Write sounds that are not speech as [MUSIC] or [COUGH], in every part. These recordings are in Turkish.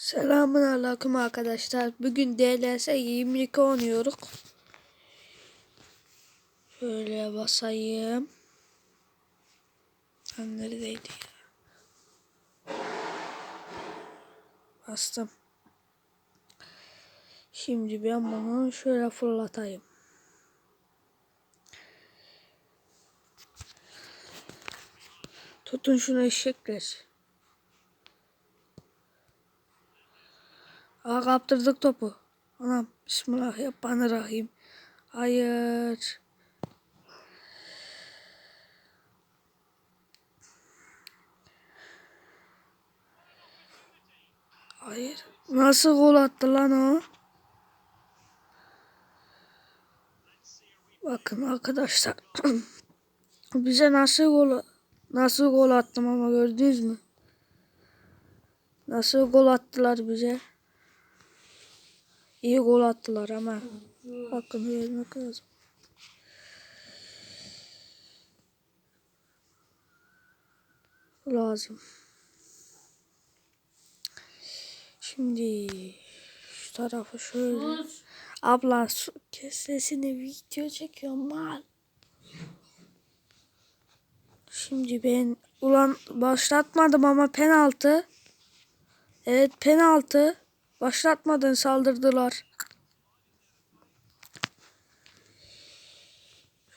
Selamun aleyküm arkadaşlar. Bugün DLS 22 oynuyoruz. Şöyle basayım. Ben neredeydi ya? Bastım. Şimdi ben bunu şöyle fırlatayım. Tutun şunu eşekler. Aa kaptırdık topu. Anam bismillahirrahmanirrahim. Hayır. Hayır. Nasıl gol attı lan o? Bakın arkadaşlar. [CLEARS THROAT] Bize nasıl gol nasıl gol attım ama gördünüz mü? Nasıl gol attılar bize? İyi gol attılar ama hakkını vermek lazım. Lazım. Şimdi şu tarafı şöyle. Abla su kes sesini video çekiyorum mal. Şimdi ben ulan başlatmadım ama penaltı. Evet penaltı. Başlatmadan saldırdılar.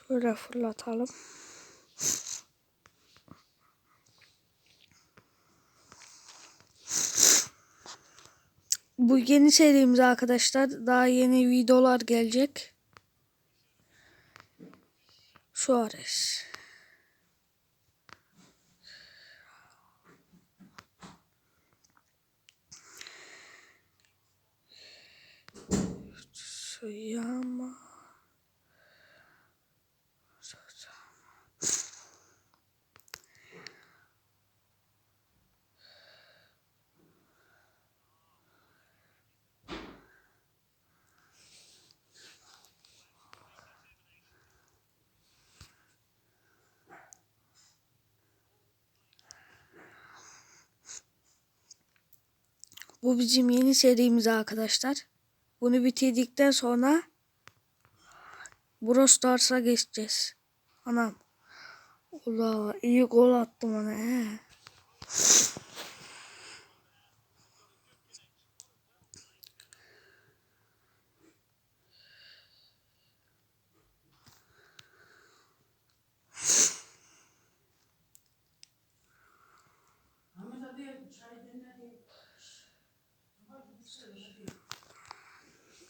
Şöyle fırlatalım. Bu yeni serimiz arkadaşlar. Daha yeni videolar gelecek. Suarez. Suyama. Bu bizim yeni serimiz arkadaşlar. Bunu bitirdikten sonra Brawl Stars'a geçeceğiz. Anam. Ula iyi gol attım ona he.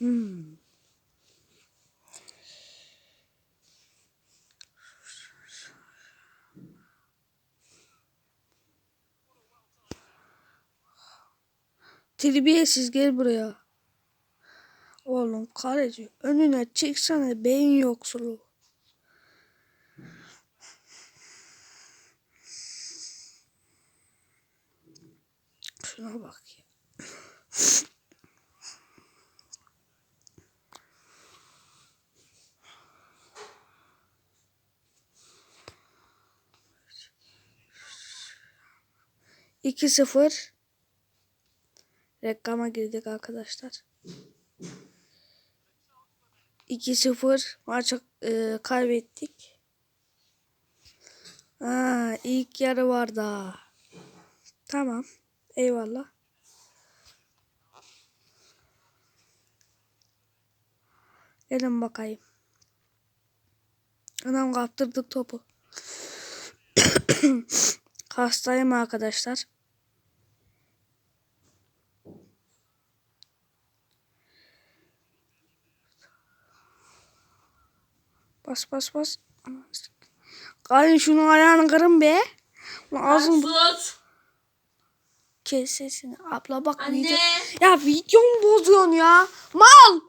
Hmm. Terbiyesiz gel buraya. Oğlum kaleci önüne çıksana beyin yoksulu. Şuna bak ya. İki sıfır. Reklama girdik arkadaşlar. 2-0 maçı e, kaybettik. Aa, ilk yarı var daha. Tamam. Eyvallah. Gelin bakayım. Anam kaptırdık topu. [COUGHS] Hastayım arkadaşlar. Bas bas bas. Kalın şunun ayağını kırın be. Ağzını Sus. kes sesini. Abla bak Anne. video. Ya videomu bozuyorsun ya. Mal.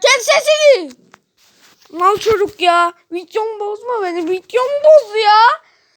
Kes sesini. Mal çocuk ya. Videomu bozma beni. Videomu boz ya.